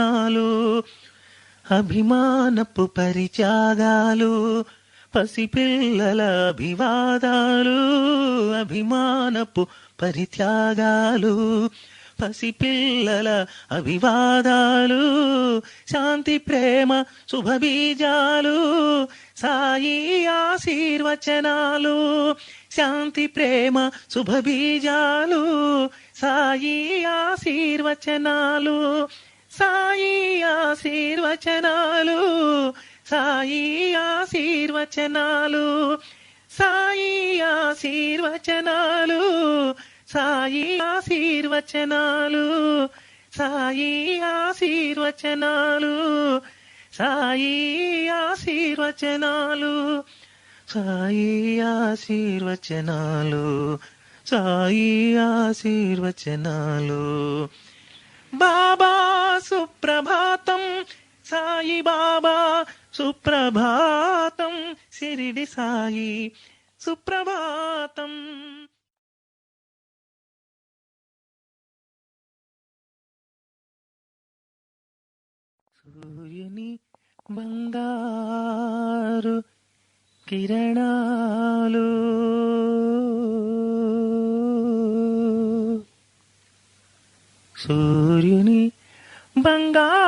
నాలు అభిమానపు పరిత్యాగాలు పసిపిల్లల అభివాదాలు అభిమానపు పరిత్యాగాలు పసిపిల్లల అభివాదాలు శాంతి ప్రేమ శుభబీజాలు సాయి ఆశీర్వచనాలు శాంతి ప్రేమ శుభబీజాలు సాయి ఆశీర్వచనాలు సాయి ఆశీర్వచనాలు సాయి ఆశీర్వచనాలు సాయి ఆశీర్వచనాలు సాయి ఆశీర్వచనాలు సాయి ఆశీర్వచనాలు సాయి ఆశీర్వచనాలు సాయి ఆశీర్వచనాలు సాయి ఆశీర్వచనాలు. బాబా సుప్రభాతం సాయి బాబా సుప్రభాతం సిరిడి సాయి సుప్రభాతం. సూర్యుని బంగారు కిరణాలు సూర్యుని బంగారు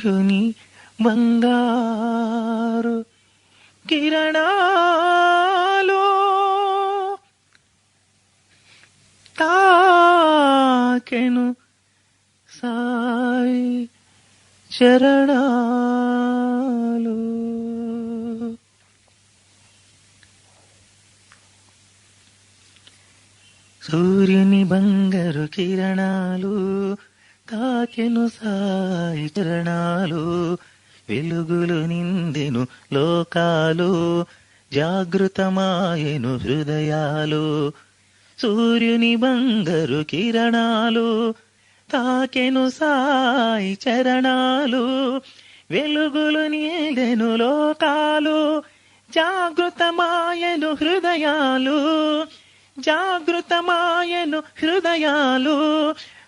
సూర్యుని బంగారు కిరణాలు తాకెను సాయి చరణాలు. సూర్యుని బంగారు కిరణాలు తాకెను సాయి చరణాలు వెలుగులు నిందెను లోకాలు జాగృతమాయెను హృదయాలు సూర్యుని బంగారు కిరణాలు తాకెను సాయి చరణాలు వెలుగులు నీదెను లోకాలు జాగృతమాయను హృదయాలు జాగృతమాయను హృదయాలు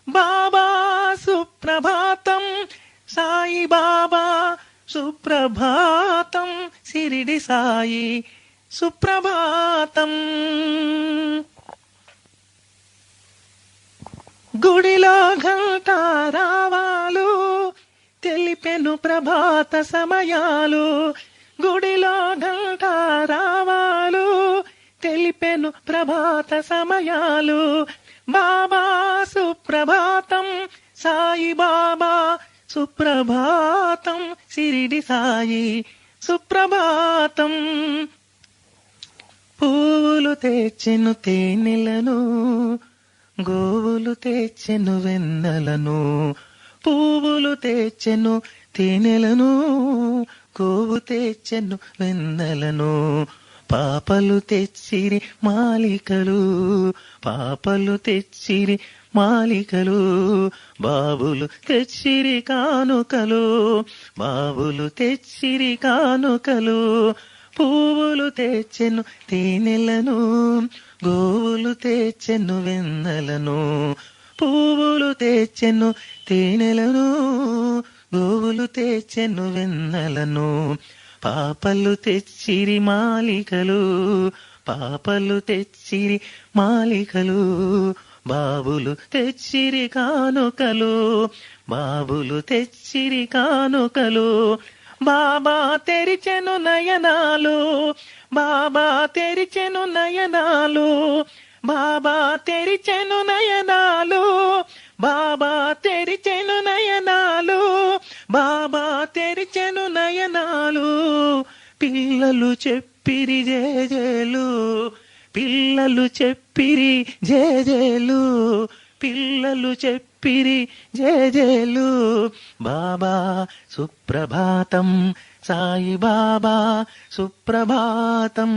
బాబా సుప్రభాతం సాయి బాబా సుప్రభాతం సిరిడి సాయి సుప్రభాతం. గుడిలో ఘంటారావాలు తెలిపెను ప్రభాత సమయాలు. గుడిలో ఘంటారావాలు తెలిపెను ప్రభాత సమయాలు. బాబా సుప్రభాతం సాయి బాబా సుప్రభాతం సిరిడి సాయి సుప్రభాతం. పూలు తెచ్చెను తేనెలను గోవులు తెచ్చెను వెన్నెలను పువ్వులు తెచ్చెను తేనెలను గోవు తెచ్చెను వెన్నెలను. పాపలు తెచ్చిరి మాలికలు పాపలు తెచ్చిరి మాలికలు బాబులు తెచ్చిరి కానుకలు బాబులు తెచ్చిరి కానుకలు పువ్వులు తెచ్చెను తేనెలను గోవులు తెచ్చెను వెన్నెలను పువ్వులు తెచ్చెను తేనెలను గోవులు తెచ్చెను వెన్నెలను. పాపలు తెచ్చిరి మాలికలు పాపలు తెచ్చిరి మాలికలు బాబులు తెచ్చిరి కానుకలు బాబులు తెచ్చిరి కానుకలు బాబా తెరిచెను నయనాలు బాబా తెరిచెను నయనాలు బాబా తెరిచెను నయనాలు బాబా తెరిచెను నయనాలు బాబా తెరిచెను నయనాలు. పిల్లలు చెప్పిరి జేజేలు పిల్లలు చెప్పిరి జేజేలు పిల్లలు చెప్పిరి జేజేలు. బాబా సుప్రభాతం సాయి బాబా సుప్రభాతం.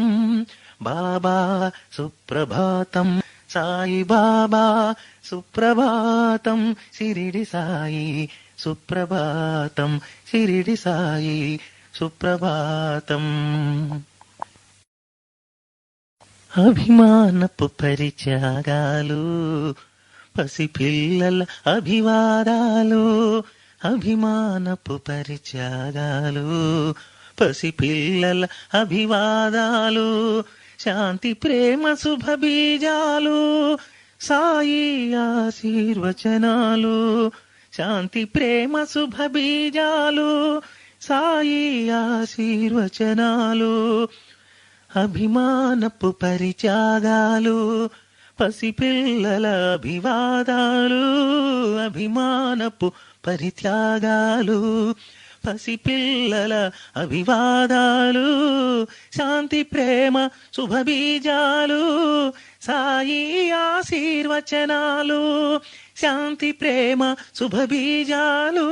బాబా సుప్రభాతం. సాయి బాబా సుప్రభాతం. సిరిడి సాయి సుప్రభాతం. సిరిడి సాయి సుప్రభాతం. అభిమానపు పరిత్యాగాలు పసిపిల్లల అభివాదాలు అభిమానపు పరిత్యాగాలు పసిపిల్లల అభివాదాలు శాంతి ప్రేమ శుభ బీజాలు సాయి ఆశీర్వచనాలు శాంతి ప్రేమ శుభ బీజాలు సాయి ఆశీర్వచనాలు అభిమానపు పరిత్యాగాలు పసిపిల్లల అభివాదాలు అభిమానపు పరిత్యాగాలు పసిపిల్లల అభివాదాలు శాంతి ప్రేమ శుభబీజాలు సాయి ఆశీర్వచనాలు శాంతి ప్రేమ శుభబీజాలు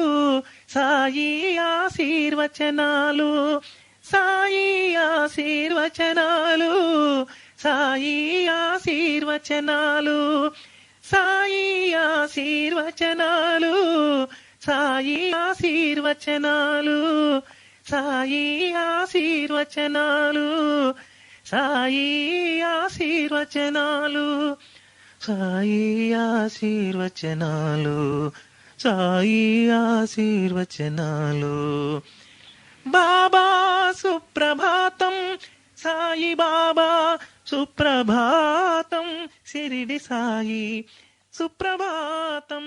సాయి ఆశీర్వచనాలు సాయి ఆశీర్వచనాలు సాయి ఆశీర్వచనాలు సాయి ఆశీర్వచనాలు సాయి ఆశీర్వచనాలు సాయి ఆశీర్వచనాలు సాయి ఆశీర్వచనాలు సాయి ఆశీర్వచనాలు సాయి ఆశీర్వచనాలు. బాబా సుప్రభాతం సాయి బాబా సుప్రభాతం సిరిడి సాయి సుప్రభాతం.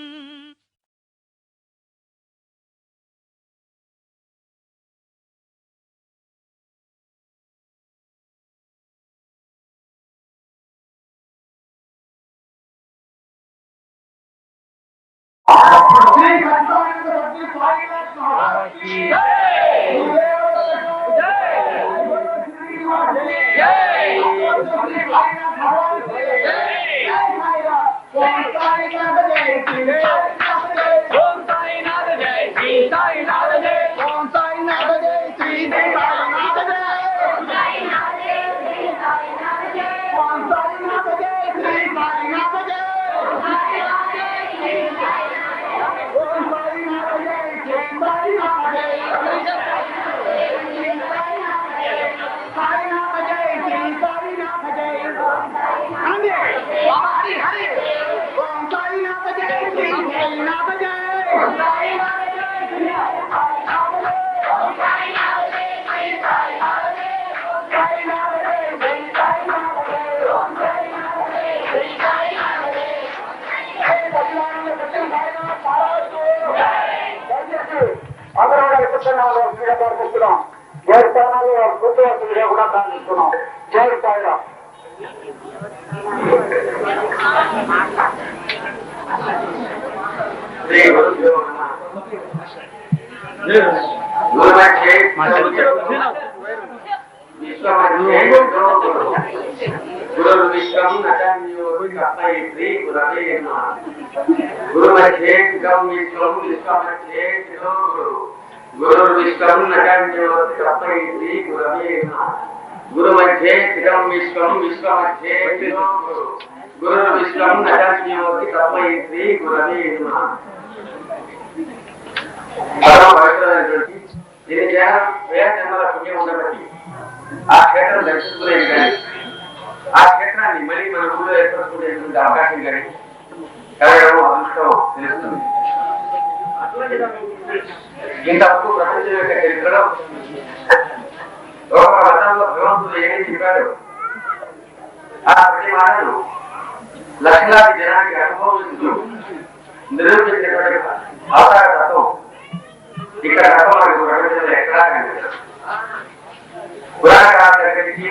साईनाथ जय श्री साईनाथ जय वसाई नारो जेई नब जेई वसाई గురు మధ్యే విశ్వం విశ్వమధ్యే గురు గురు విశ్వం నగం కప్పయి గురవే గురు మధ్యే స్థిరం విశ్వం విశ్వమధ్యే గురు విశ్వం నటన్యో కపై గురవే నమః. దీని వేల జన్మల పుణ్యం ఉండబట్టి ఆ క్షేత్రం దర్శించుకునే కానీ ఆ క్షేత్రాన్ని మళ్ళీ మన ఊళ్ళో ఏర్పరచుకునేటువంటి అవకాశం కానీ కలగడం అదృష్టం తెలుస్తుంది. ఇంతవరకు ప్రపంచం యొక్క చరిత్రలో ఒక రచనలో భగవంతుడు ఏమి చెప్పాడు ఆ ప్రతి మాటలు లక్షలాది జనానికి అనుభవించు నిరూపించినటువంటి అవతార తత్వం ఇక్కడ తత్వం ఎక్కడా కనిపించదు పురాణ కాలం దగ్గరికి